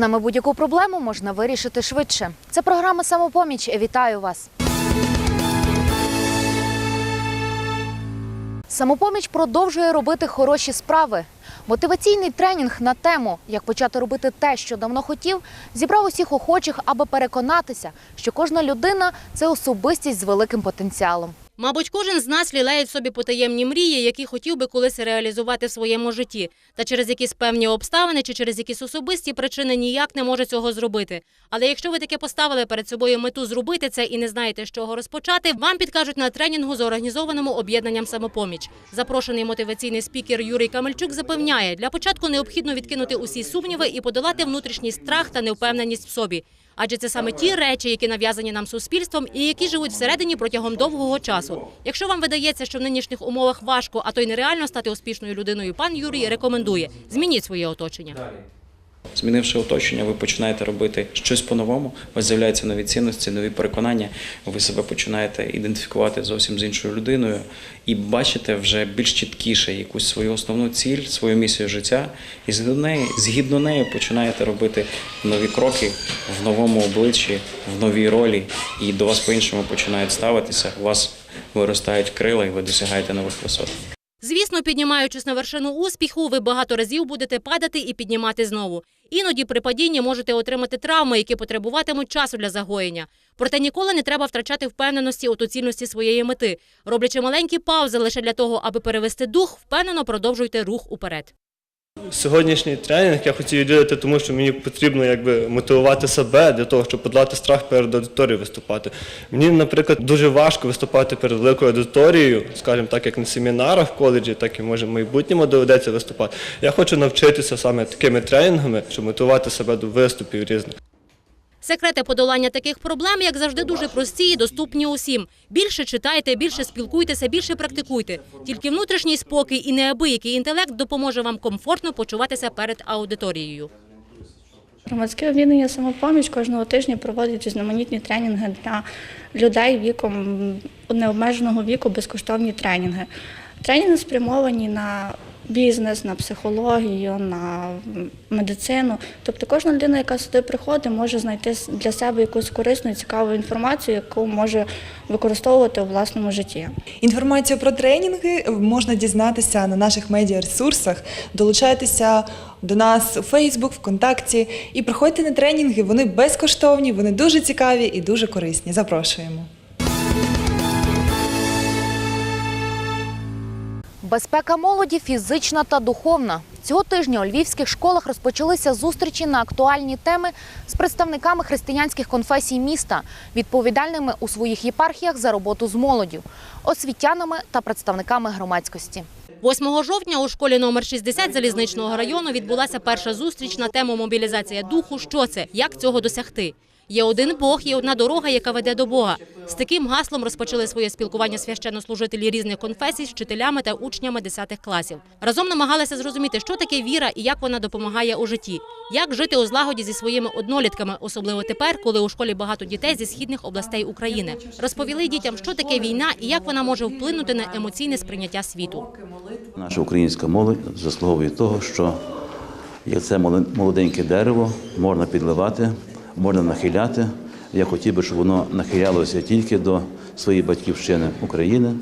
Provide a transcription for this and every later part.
нами будь-яку проблему можна вирішити швидше. Це програма Самопоміч. Вітаю вас. Самопоміч продовжує робити хороші справи. Мотиваційний тренінг на тему, як почати робити те, що давно хотів, зібрав усіх охочих, аби переконатися, що кожна людина це особистість з великим потенціалом. Мабуть, кожен з нас лілеє в собі потаємні мрії, які хотів би колись реалізувати в своєму житті, та через якісь певні обставини чи через якісь особисті причини ніяк не може цього зробити. Але якщо ви таке поставили перед собою мету зробити це і не знаєте, з чого розпочати, вам підкажуть на тренінгу з організованому об'єднанням самопоміч. Запрошений мотиваційний спікер Юрій Камельчук запевняє, для початку необхідно відкинути усі сумніви і подолати внутрішній страх та невпевненість в собі. Адже це саме ті речі, які нав'язані нам суспільством і які живуть всередині протягом довгого часу. Якщо вам видається, що в нинішніх умовах важко, а то й нереально стати успішною людиною, пан Юрій рекомендує змініть своє оточення. Змінивши оточення, ви починаєте робити щось по-новому. У вас з'являються нові цінності, нові переконання. Ви себе починаєте ідентифікувати зовсім з іншою людиною і бачите вже більш чіткіше якусь свою основну ціль, свою місію життя, і згідно неї, згідно нею починаєте робити нові кроки в новому обличчі, в новій ролі, і до вас по-іншому починають ставитися. У вас виростають крила, і ви досягаєте нових висот. Звісно, піднімаючись на вершину успіху, ви багато разів будете падати і піднімати знову. Іноді при падінні можете отримати травми, які потребуватимуть часу для загоєння. Проте ніколи не треба втрачати впевненості у доцільності своєї мети. Роблячи маленькі паузи лише для того, аби перевести дух, впевнено продовжуйте рух уперед. Сьогоднішній тренінг я хотів відвідати, тому що мені потрібно якби мотивувати себе для того, щоб подолати страх перед аудиторією виступати. Мені, наприклад, дуже важко виступати перед великою аудиторією, скажімо так, як на семінарах в коледжі, так і може в майбутньому доведеться виступати. Я хочу навчитися саме такими тренінгами, щоб мотивувати себе до виступів різних. Секрети подолання таких проблем, як завжди, дуже прості і доступні усім. Більше читайте, більше спілкуйтеся, більше практикуйте. Тільки внутрішній спокій і неабиякий інтелект допоможе вам комфортно почуватися перед аудиторією. Громадське об'єднання самопоміч кожного тижня проводить різноманітні тренінги для людей віком необмеженого віку, безкоштовні тренінги. Тренінги спрямовані на бізнес, на психологію, на медицину. Тобто кожна людина, яка сюди приходить, може знайти для себе якусь корисну і цікаву інформацію, яку може використовувати у власному житті. Інформацію про тренінги можна дізнатися на наших медіаресурсах. Долучайтеся до нас у Фейсбук, ВКонтакті і приходьте на тренінги. Вони безкоштовні, вони дуже цікаві і дуже корисні. Запрошуємо. Безпека молоді фізична та духовна. Цього тижня у львівських школах розпочалися зустрічі на актуальні теми з представниками християнських конфесій міста, відповідальними у своїх єпархіях за роботу з молоддю, освітянами та представниками громадськості. 8 жовтня у школі номер 60 залізничного району відбулася перша зустріч на тему мобілізація духу. Що це? Як цього досягти? Є один Бог, є одна дорога, яка веде до Бога. З таким гаслом розпочали своє спілкування священнослужителі різних конфесій з вчителями та учнями 10 класів. Разом намагалися зрозуміти, що таке віра і як вона допомагає у житті, як жити у злагоді зі своїми однолітками, особливо тепер, коли у школі багато дітей зі східних областей України. Розповіли дітям, що таке війна і як вона може вплинути на емоційне сприйняття світу. Наша українська молодь заслуговує того, що як це молоденьке дерево можна підливати, можна нахиляти. Я хотів би, щоб воно нахилялося тільки до своєї батьківщини України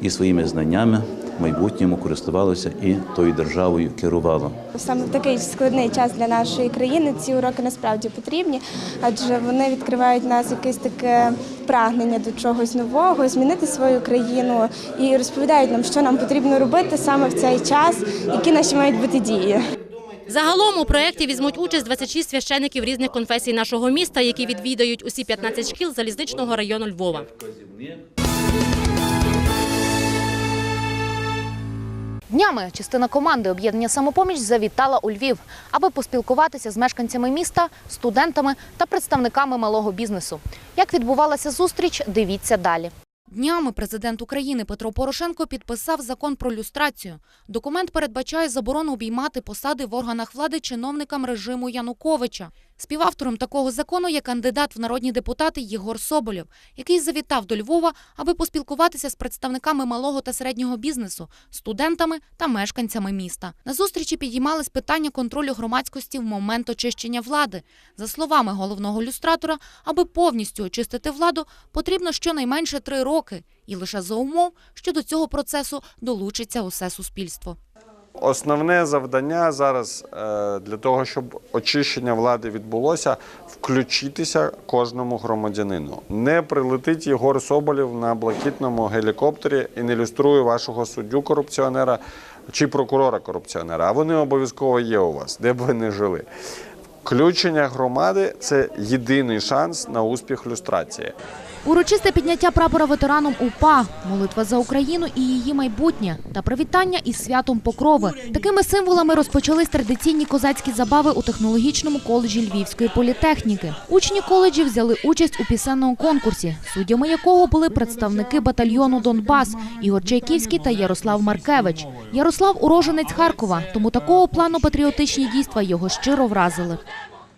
і своїми знаннями в майбутньому користувалося і тою державою керувало. Саме такий складний час для нашої країни ці уроки насправді потрібні, адже вони відкривають нас якесь таке прагнення до чогось нового, змінити свою країну і розповідають нам, що нам потрібно робити саме в цей час, які наші мають бути дії. Загалом у проєкті візьмуть участь 26 священиків різних конфесій нашого міста, які відвідають усі 15 шкіл залізничного району Львова. Днями частина команди об'єднання самопоміч завітала у Львів, аби поспілкуватися з мешканцями міста, студентами та представниками малого бізнесу. Як відбувалася зустріч, дивіться далі. Днями президент України Петро Порошенко підписав закон про люстрацію. Документ передбачає заборону обіймати посади в органах влади чиновникам режиму Януковича. Співавтором такого закону є кандидат в народні депутати Єгор Соболєв, який завітав до Львова, аби поспілкуватися з представниками малого та середнього бізнесу, студентами та мешканцями міста. На зустрічі підіймались питання контролю громадськості в момент очищення влади. За словами головного люстратора, аби повністю очистити владу, потрібно щонайменше три роки, і лише за умов, що до цього процесу долучиться усе суспільство. Основне завдання зараз е, для того, щоб очищення влади відбулося, включитися кожному громадянину. Не прилетить Єгор Соболєв на блакитному гелікоптері і не люструє вашого суддю корупціонера чи прокурора корупціонера. А вони обов'язково є у вас, де б ви не жили. Включення громади це єдиний шанс на успіх люстрації. Урочисте підняття прапора ветеранам УПА, молитва за Україну і її майбутнє та привітання із святом Покрови. Такими символами розпочались традиційні козацькі забави у технологічному коледжі Львівської політехніки. Учні коледжі взяли участь у пісенному конкурсі, суддями якого були представники батальйону Донбас Ігор Чайківський та Ярослав Маркевич. Ярослав уроженець Харкова, тому такого плану патріотичні дійства його щиро вразили.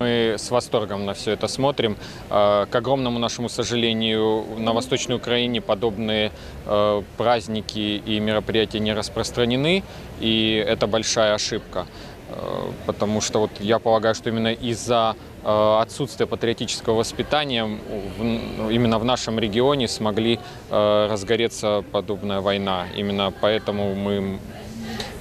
Мы с восторгом на все это смотрим. Э, К огромному нашему сожалению, на Восточной Украине подобные э, праздники и мероприятия не распространены, и это большая ошибка. Э, Потому что вот я полагаю, что именно из-за э, отсутствия патриотического воспитания в- именно в нашем регионе смогли разгореться подобная война. Именно поэтому мы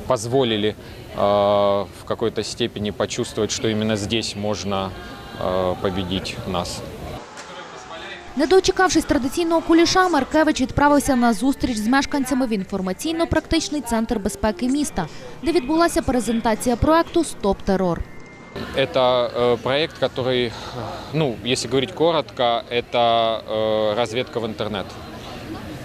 позволили в какой-то степени почувствовать, что именно здесь можно э, победить нас. Не дочекавшись традиційного куліша, Маркевич відправився на зустріч з мешканцями в інформаційно-практичний центр безпеки міста, де відбулася презентація проекту Стоп терор. Это э, проект, который, э, ну, если говорить коротко, это э, разведка в интернет.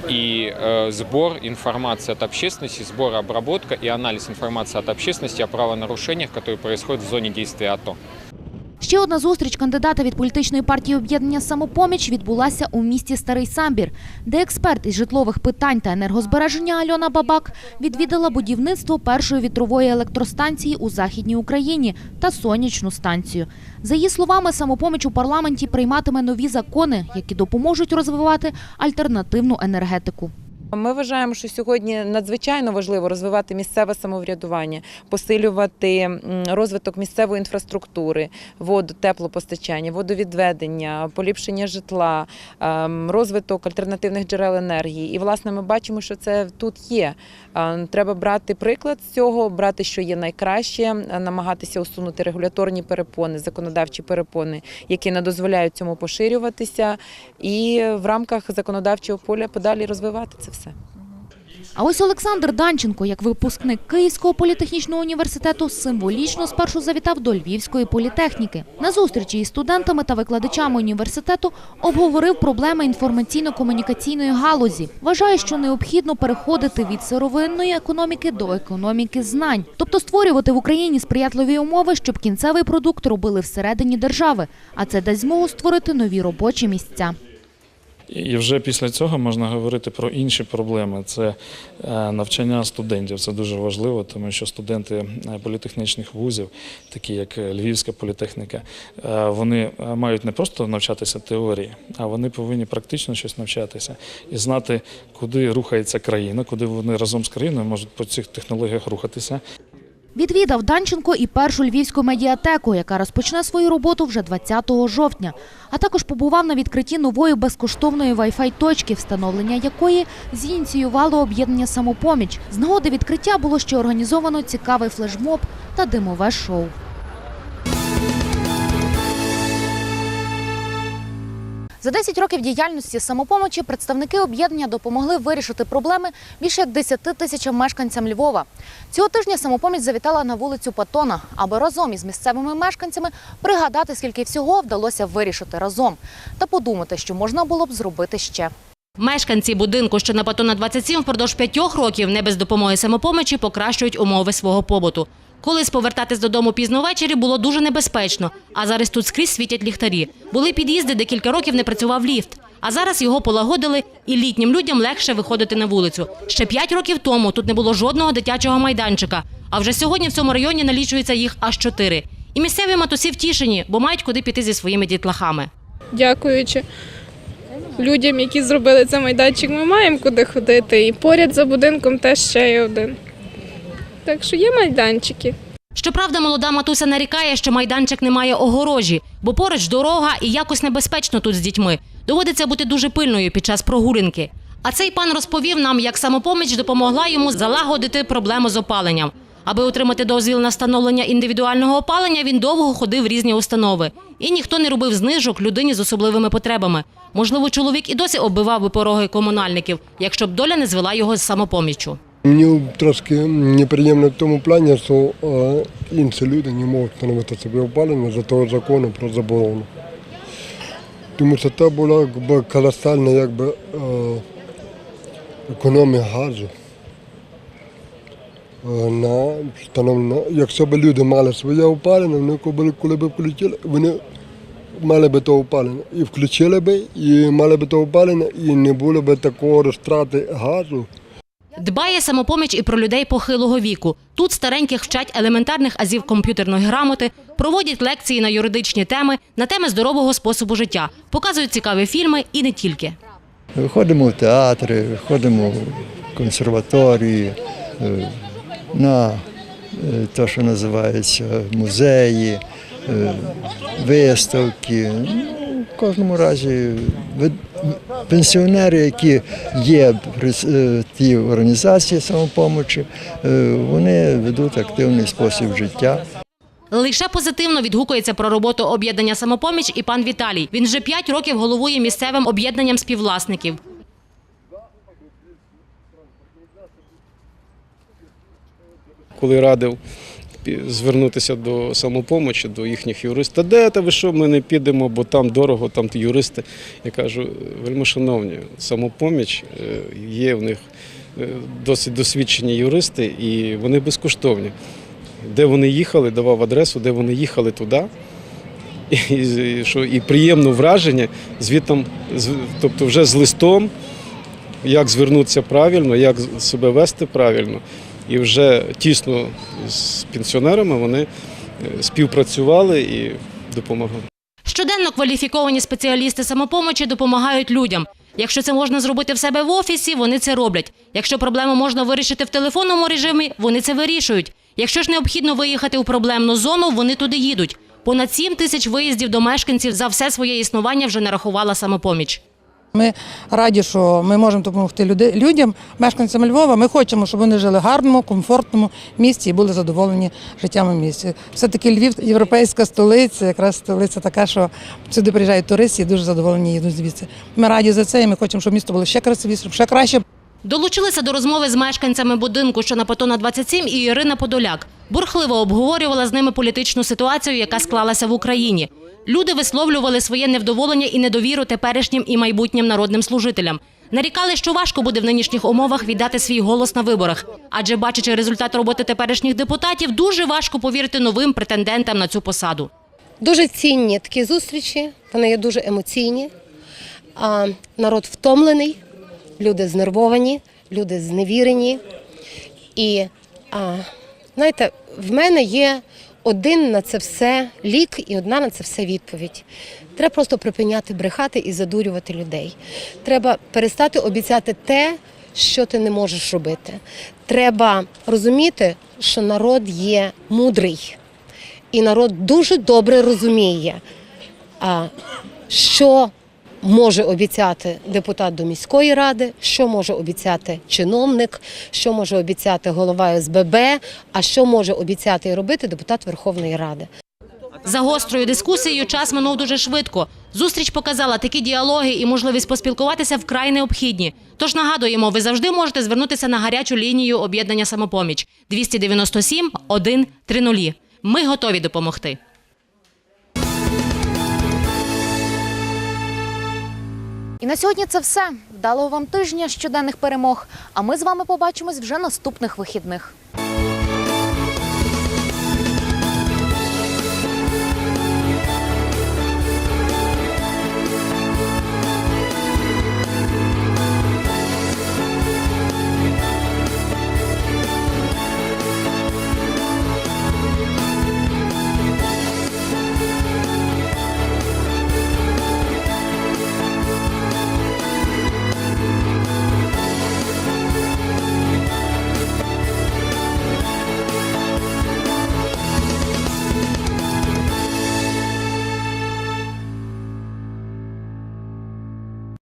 И э, сбор информации от общественности, сбор, обработка и анализ информации от общественности о правонарушениях, которые происходят в зоне действия АТО. Ще одна зустріч кандидата від політичної партії об'єднання «Самопоміч» відбулася у місті Старий Самбір, де експерт із житлових питань та енергозбереження Альона Бабак відвідала будівництво першої вітрової електростанції у Західній Україні та сонячну станцію. За її словами, «Самопоміч» у парламенті прийматиме нові закони, які допоможуть розвивати альтернативну енергетику. Ми вважаємо, що сьогодні надзвичайно важливо розвивати місцеве самоврядування, посилювати розвиток місцевої інфраструктури, воду, теплопостачання, водовідведення, поліпшення житла, ем, розвиток альтернативних джерел енергії. І власне ми бачимо, що це тут є. Е, Треба брати приклад з цього, брати, що є найкраще, е, намагатися усунути регуляторні перепони, законодавчі перепони, які не дозволяють цьому поширюватися, і в рамках законодавчого поля подалі розвивати це все. А ось Олександр Данченко, як випускник Київського політехнічного університету, символічно спершу завітав до Львівської політехніки. На зустрічі із студентами та викладачами університету обговорив проблеми інформаційно-комунікаційної галузі. Вважає, що необхідно переходити від сировинної економіки до економіки знань, тобто створювати в Україні сприятливі умови, щоб кінцевий продукт робили всередині держави, а це дасть змогу створити нові робочі місця. І вже після цього можна говорити про інші проблеми. Це е, навчання студентів. Це дуже важливо, тому що студенти е, політехнічних вузів, такі як е, Львівська політехніка, вони мають не просто навчатися теорії, а вони повинні практично щось навчатися і знати, куди рухається країна, куди вони разом з країною можуть по цих технологіях рухатися. Відвідав Данченко і першу львівську медіатеку, яка розпочне свою роботу вже 20 жовтня. А також побував на відкритті нової безкоштовної Wi-Fi точки, встановлення якої зініціювало об'єднання самопоміч. З нагоди відкриття було ще організовано цікавий флешмоб та димове шоу. За 10 років діяльності самопомочі представники об'єднання допомогли вирішити проблеми більше як 10 тисячам мешканцям Львова. Цього тижня самопоміч завітала на вулицю Патона, аби разом із місцевими мешканцями пригадати, скільки всього вдалося вирішити разом, та подумати, що можна було б зробити ще. Мешканці будинку, що на Патона 27 впродовж п'ятьох років не без допомоги самопомочі покращують умови свого побуту. Колись повертатись додому пізно ввечері було дуже небезпечно, а зараз тут скрізь світять ліхтарі. Були під'їзди, де кілька років не працював ліфт. А зараз його полагодили, і літнім людям легше виходити на вулицю. Ще п'ять років тому тут не було жодного дитячого майданчика. А вже сьогодні в цьому районі налічується їх аж чотири. І місцеві матусі втішені, бо мають куди піти зі своїми дітлахами. дякуючи людям, які зробили цей майданчик, ми маємо куди ходити. І поряд за будинком теж ще є один. Так що є майданчики. Щоправда, молода матуся нарікає, що майданчик не має огорожі, бо поруч дорога і якось небезпечно тут з дітьми. Доводиться бути дуже пильною під час прогулянки. А цей пан розповів нам, як самопоміч допомогла йому залагодити проблему з опаленням. Аби отримати дозвіл на встановлення індивідуального опалення, він довго ходив в різні установи. І ніхто не робив знижок людині з особливими потребами. Можливо, чоловік і досі оббивав би пороги комунальників, якщо б доля не звела його з самопоміччю. Мені трошки неприємно в тому плані, що е, інші люди не можуть встановити собі опалення за того закону про заборону. Тому що це була якби, колосальна якби, е, економія газу. Е, На встановлення. Якщо б люди мали своє опалення, вони коли, коли б включили, вони мали б то опалення. І включили б, і мали б то опалення, і не було б такого розтрати газу. Дбає самопоміч і про людей похилого віку. Тут стареньких вчать елементарних азів комп'ютерної грамоти, проводять лекції на юридичні теми, на теми здорового способу життя, показують цікаві фільми і не тільки. Ходимо в театри, ходимо в консерваторії, е, на е, те, що називається музеї, е, виставки. Ну, В кожному разі пенсіонери, які є при е, тій організації самопомочі, е, вони ведуть активний спосіб життя. Лише позитивно відгукується про роботу об'єднання самопоміч і пан Віталій. Він вже п'ять років головує місцевим об'єднанням співвласників. коли радив звернутися до самопомочі, до їхніх юристів. Та де та ви що, ми не підемо, бо там дорого, там юристи. Я кажу, вельми шановні, самопоміч е, є в них е, досить досвідчені юристи, і вони безкоштовні. Де вони їхали, давав адресу, де вони їхали туди. І, що, і приємне враження звітом, з- тобто вже з листом, як звернутися правильно, як себе вести правильно. І вже тісно з пенсіонерами вони е, співпрацювали і допомагали. Щоденно кваліфіковані спеціалісти самопомочі допомагають людям. Якщо це можна зробити в себе в офісі, вони це роблять. Якщо проблему можна вирішити в телефонному режимі, вони це вирішують. Якщо ж необхідно виїхати у проблемну зону, вони туди їдуть. Понад 7 тисяч виїздів до мешканців за все своє існування вже нарахувала самопоміч. Ми раді, що ми можемо допомогти людям, мешканцям Львова. Ми хочемо, щоб вони жили в гарному, комфортному місті і були задоволені життям у місті. Все-таки Львів європейська столиця, якраз столиця така, що сюди приїжджають туристи і дуже задоволені їдуть звідси. Ми раді за це, і ми хочемо, щоб місто було ще красивіше, ще краще. Долучилися до розмови з мешканцями будинку, що на Патона 27, і Ірина Подоляк. Бурхливо обговорювала з ними політичну ситуацію, яка склалася в Україні. Люди висловлювали своє невдоволення і недовіру теперішнім і майбутнім народним служителям. Нарікали, що важко буде в нинішніх умовах віддати свій голос на виборах, адже бачачи результат роботи теперішніх депутатів, дуже важко повірити новим претендентам на цю посаду. Дуже цінні такі зустрічі, вони є дуже емоційні. А, народ втомлений, люди знервовані, люди зневірені. І а, знаєте, в мене є один на це все лік і одна на це все відповідь. Треба просто припиняти брехати і задурювати людей. Треба перестати обіцяти те, що ти не можеш робити. Треба розуміти, що народ є мудрий. І народ дуже добре розуміє, що може обіцяти депутат до міської ради, що може обіцяти чиновник, що може обіцяти голова СББ, а що може обіцяти і робити депутат Верховної Ради. За гострою дискусією час минув дуже швидко. Зустріч показала такі діалоги і можливість поспілкуватися вкрай необхідні. Тож нагадуємо, ви завжди можете звернутися на гарячу лінію об'єднання самопоміч 297 130. Ми готові допомогти. І на сьогодні це все. Вдалого вам тижня щоденних перемог. А ми з вами побачимось вже наступних вихідних.